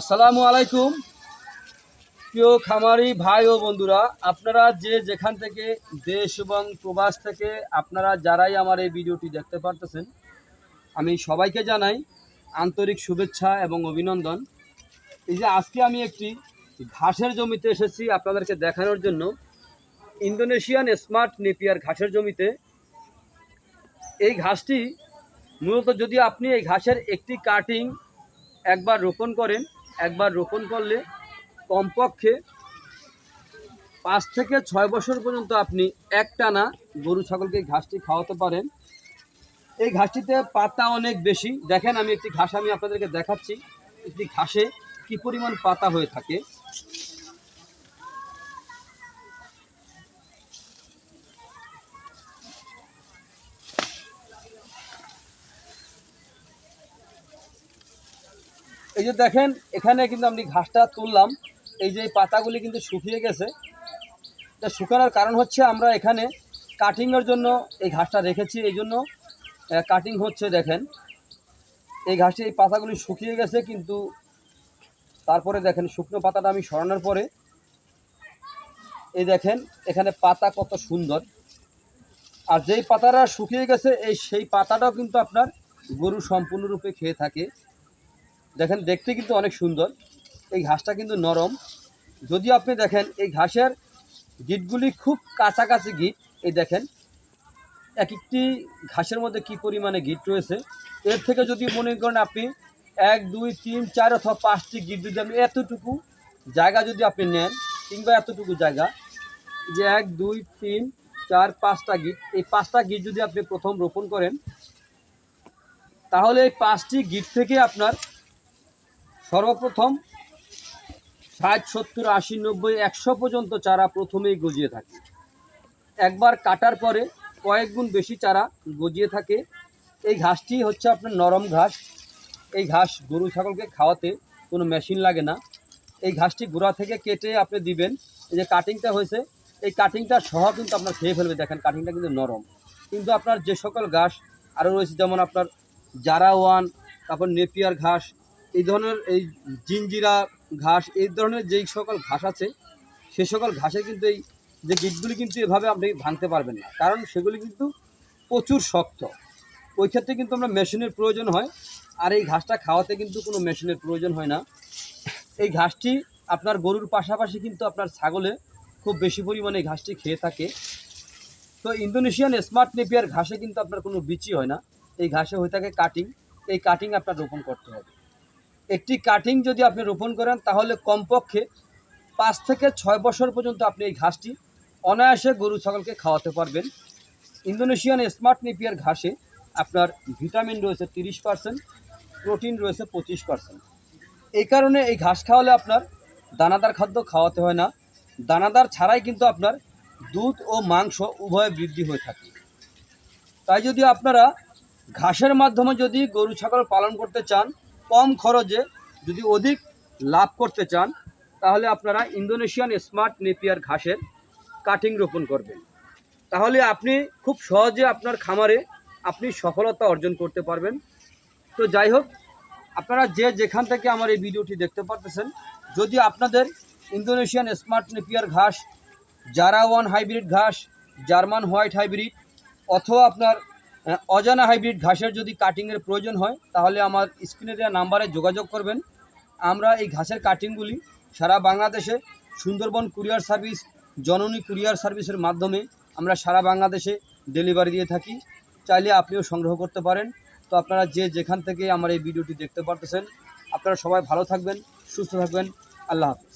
আসসালামু আলাইকুম। প্রিয় খামারি ভাই ও বন্ধুরা, আপনারা যে যেখান থেকে দেশ এবং প্রবাস থেকে আপনারা যারাই আমার এই ভিডিওটি দেখতে পারতেছেন, আমি সবাইকে জানাই আন্তরিক শুভেচ্ছা এবং অভিনন্দন। এই যে আজকে আমি একটি ঘাসের জমিতে এসেছি আপনাদেরকে দেখানোর জন্য। ইন্দোনেশিয়ান স্মার্ট নেপিয়ার ঘাসের জমিতে। এই ঘাসটি মূলত যদি আপনি এই ঘাসের একটি কাটিং একবার রোপণ করেন একবার রোপণ করলে কমপক্ষে পাঁচ থেকে ছয় বছর পর্যন্ত আপনি একটানা গরু, ছাগলকে ঘাসটি খাওয়াতে পারেন। এই ঘাসটিতে পাতা অনেক বেশি। দেখেন আমি একটি ঘাস আমি আপনাদেরকে দেখাচ্ছি। একটি ঘাসে কি পরিমাণ পাতা হয়ে থাকে? এই যে দেখেন, এখানে কিন্তু আমি ঘাসটা তুললাম। এই যে পাতাগুলি কিন্তু শুকিয়ে গেছে। তা শুকানোর কারণ হচ্ছে আমরা এখানে কাটিংয়ের জন্য এই ঘাসটা রেখেছি। এই জন্য কাটিং হচ্ছে, দেখেন। এই ঘাসটি এই পাতাগুলি শুকিয়ে গেছে, কিন্তু তারপরে দেখেন, শুকনো পাতাটা আমি সরানোর পরে এই দেখেন, এখানে পাতা কত সুন্দর। আর যেই পাতাটা শুকিয়ে গেছে, এই সেই পাতাটাও কিন্তু আপনার গরু সম্পূর্ণরূপে খেয়ে থাকে। দেখেন, দেখতে কিন্তু অনেক সুন্দর। এই ঘাসটা কিন্তু নরম। যদি আপনি দেখেন, এই ঘাসের গিটগুলি খুব কাছাকাছি গিট। এই দেখেন এক একটি ঘাসের মধ্যে কি পরিমাণে গিট রয়েছে? এর থেকে যদি মনে করেন আপনি এক, দুই, তিন, চার অথবা পাঁচটি গিট যদি আপনি এতটুকু জায়গা যদি আপনি নেন, কিংবা এতটুকু জায়গা যে এক, দুই, তিন, চার, পাঁচটা গিট, এই পাঁচটা গিট যদি আপনি প্রথম রোপণ করেন, তাহলে এই পাঁচটি গিট থেকে আপনার সর্বপ্রথম ষাট, সত্তর, আশি, নব্বই, একশো পর্যন্ত চারা প্রথমেই গজিয়ে থাকে। একবার কাটার পরে কয়েক গুণ বেশি চারা গজিয়ে থাকে। এই ঘাসটি হচ্ছে আপনার নরম ঘাস। এই ঘাস গরু, ছাগলকে খাওয়াতে কোনো মেশিন লাগে না। এই ঘাসটি গোড়া থেকে কেটে আপনি দিবেন। এই যে কাটিংটা হয়েছে, এই কাটিংটা সহ কিন্তু আপনার খেয়ে ফেলবে। দেখেন, কাটিংটা কিন্তু নরম। কিন্তু আপনার যে সকল ঘাস আরও রয়েছে, যেমন আপনার জারা ওয়ান, তারপর নেপিয়ার ঘাস এই ধরনের এই জিঞ্জিরা ঘাস, এই ধরনের যেই সকল ঘাস আছে, সে সকল ঘাসে কিন্তু এই যে গিটগুলি কিন্তু এভাবে আপনি ভাঙতে পারবেন না। কারণ সেগুলি কিন্তু প্রচুর শক্ত। ওই ক্ষেত্রে কিন্তু আমরা মেশিনের প্রয়োজন হয়, আর এই ঘাসটা খাওয়াতে কিন্তু কোনো মেশিনের প্রয়োজন হয় না। এই ঘাসটি আপনার গরুর পাশাপাশি কিন্তু আপনার ছাগলে খুব বেশি পরিমাণে এই ঘাসটি খেয়ে থাকে। তো ইন্দোনেশিয়ান স্মার্ট নেপিয়ার ঘাসে কিন্তু আপনার কোনো বিচি হয় না। এই ঘাসে হয়ে থাকে কাটিং। এই কাটিং আপনার রোপণ করতে হবে। একটি কাটিং যদি আপনি রোপণ করেন, তাহলে কমপক্ষে পাঁচ থেকে ছয় বছর পর্যন্ত আপনি এই ঘাসটি অনায়াসে গরু ছাগলকে খাওয়াতে পারবেন। ইন্দোনেশিয়ান স্মার্ট নেপিয়ার ঘাসে আপনার ভিটামিন রয়েছে তিরিশ পার্সেন্ট প্রোটিন রয়েছে পঁচিশ পার্সেন্ট এই কারণে এই ঘাস খাওয়ালে আপনার দানাদার খাদ্য খাওয়াতে হয় না। দানাদার ছাড়াই কিন্তু আপনার দুধ ও মাংস উভয় বৃদ্ধি হয়ে থাকে। তাই যদি আপনারা ঘাসের মাধ্যমে যদি গরু ছাগল পালন করতে চান কম খরচে যদি অধিক লাভ করতে চান, তাহলে আপনারা ইন্দোনেশিয়ান স্মার্ট নেপিয়ার ঘাসের কাটিং রোপণ করবেন। তাহলে আপনি খুব সহজে আপনার খামারে আপনি সফলতা অর্জন করতে পারবেন। তো যাই হোক, আপনারা যে যেখান থেকে আমার এই ভিডিওটি দেখতে পারতেছেন, যদি আপনাদের ইন্দোনেশিয়ান স্মার্ট নেপিয়ার ঘাস, জারা ওয়ান হাইব্রিড ঘাস, জার্মান হোয়াইট হাইব্রিড, অথবা আপনার অজানা হাইব্রিড ঘাসের যদি কাটিংয়ের প্রয়োজন হয়, তাহলে আমার স্ক্রিনে দেওয়া নাম্বারে যোগাযোগ করবেন। আমরা এই ঘাসের কাটিংগুলি সারা বাংলাদেশে Sundarban courier service Janani courier সার্ভিসের মাধ্যমে আমরা সারা বাংলাদেশে ডেলিভারি দিয়ে থাকি। চাইলে আপনিও সংগ্রহ করতে পারেন। তো আপনারা যে যেখান থেকে আমার এই ভিডিওটি দেখতে পারতেছেন, আপনারা সবাই ভালো থাকবেন, সুস্থ থাকবেন। আল্লাহ হাফিজ।